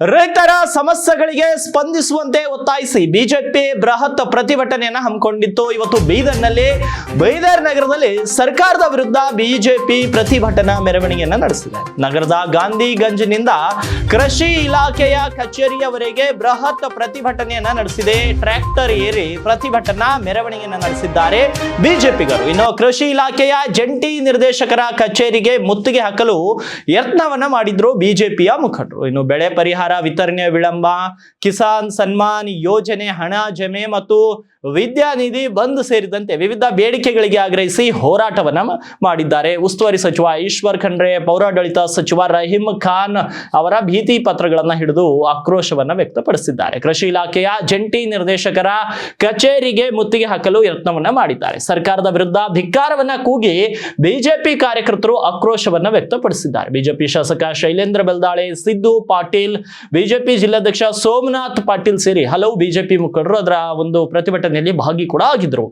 ರೈತರ ಸಮಸ್ಯೆಗಳಿಗೆ ಸ್ಪಂದಿಸುವಂತೆ ಒತ್ತಾಯಿಸಿ ಬಿಜೆಪಿ ಬೃಹತ್ ಪ್ರತಿಭಟನೆಯನ್ನು ಹಮ್ಮಿಕೊಂಡಿತ್ತು. ಇವತ್ತು ಬೀದರ್ನಲ್ಲಿ, ಬೈದರ್ ನಗರದಲ್ಲಿ ಸರ್ಕಾರದ ವಿರುದ್ಧ ಬಿಜೆಪಿ ಪ್ರತಿಭಟನಾ ಮೆರವಣಿಗೆಯನ್ನ ನಡೆಸಿದೆ. ನಗರದ ಗಾಂಧಿಗಂಜ್ನಿಂದ ಕೃಷಿ ಇಲಾಖೆಯ ಕಚೇರಿಯವರೆಗೆ ಬೃಹತ್ ಪ್ರತಿಭಟನೆಯನ್ನ ನಡೆಸಿದೆ. ಟ್ರ್ಯಾಕ್ಟರ್ ಏರಿ ಪ್ರತಿಭಟನಾ ಮೆರವಣಿಗೆಯನ್ನ ನಡೆಸಿದ್ದಾರೆ ಬಿಜೆಪಿಗರು. ಇನ್ನು ಕೃಷಿ ಇಲಾಖೆಯ ಜಂಟಿ ನಿರ್ದೇಶಕರ ಕಚೇರಿಗೆ ಮುತ್ತಿಗೆ ಹಾಕಲು ಯತ್ನವನ್ನ ಮಾಡಿದ್ರು ಬಿಜೆಪಿಯ ಮುಖಂಡರು. ಇನ್ನು ಬೆಳೆ ಪರಿಹಾರ ವಿತರಣೆ, ವಿಳಂಬ, ಕಿಸಾನ್ ಸನ್ಮಾನ್ ಯೋಜನೆ, ಹಣ ಜಮೆ ಮತ್ತು ವಿದ್ಯಾನಿಧಿ ಬಂದ್ ಸೇರಿದಂತೆ ವಿವಿಧ ಬೇಡಿಕೆಗಳಿಗೆ ಆಗ್ರಹಿಸಿ ಹೋರಾಟವನ್ನ ಮಾಡಿದ್ದಾರೆ. ಉಸ್ತುವಾರಿ ಸಚಿವ ಈಶ್ವರ್ ಖಂಡ್ರೆ, ಪೌರಾಡಳಿತ ಸಚಿವ ರಹೀಂ ಖಾನ್ ಅವರ ಭೀತಿ ಪತ್ರಗಳನ್ನ ಹಿಡಿದು ಆಕ್ರೋಶವನ್ನ ವ್ಯಕ್ತಪಡಿಸಿದ್ದಾರೆ. ಕೃಷಿ ಇಲಾಖೆಯ ಜಂಟಿ ನಿರ್ದೇಶಕರ ಕಚೇರಿಗೆ ಮುತ್ತಿಗೆ ಹಾಕಲು ಯತ್ನವನ್ನ ಮಾಡಿದ್ದಾರೆ. ಸರ್ಕಾರದ ವಿರುದ್ಧ ಧಿಕ್ಕಾರವನ್ನ ಕೂಗಿ ಬಿಜೆಪಿ ಕಾರ್ಯಕರ್ತರು ಆಕ್ರೋಶವನ್ನ ವ್ಯಕ್ತಪಡಿಸಿದ್ದಾರೆ. ಬಿಜೆಪಿ ಶಾಸಕ ಶೈಲೇಂದ್ರ ಬೆಲ್ದಾಳೆ, ಸಿದ್ದು ಪಾಟೀಲ್ ಬಿಜೆಪಿ ಜಿಲ್ಲಾಧ್ಯಕ್ಷ ಸೋಮನಾಥ್ ಪಾಟೀಲ್ ಸೇರಿ ಹಲವು ಬಿಜೆಪಿ ಮುಖಂಡರು ಅದರ ಒಂದು ಪ್ರತಿಭಟನೆಯಲ್ಲಿ ಭಾಗಿ ಕೂಡ ಆಗಿದ್ರು.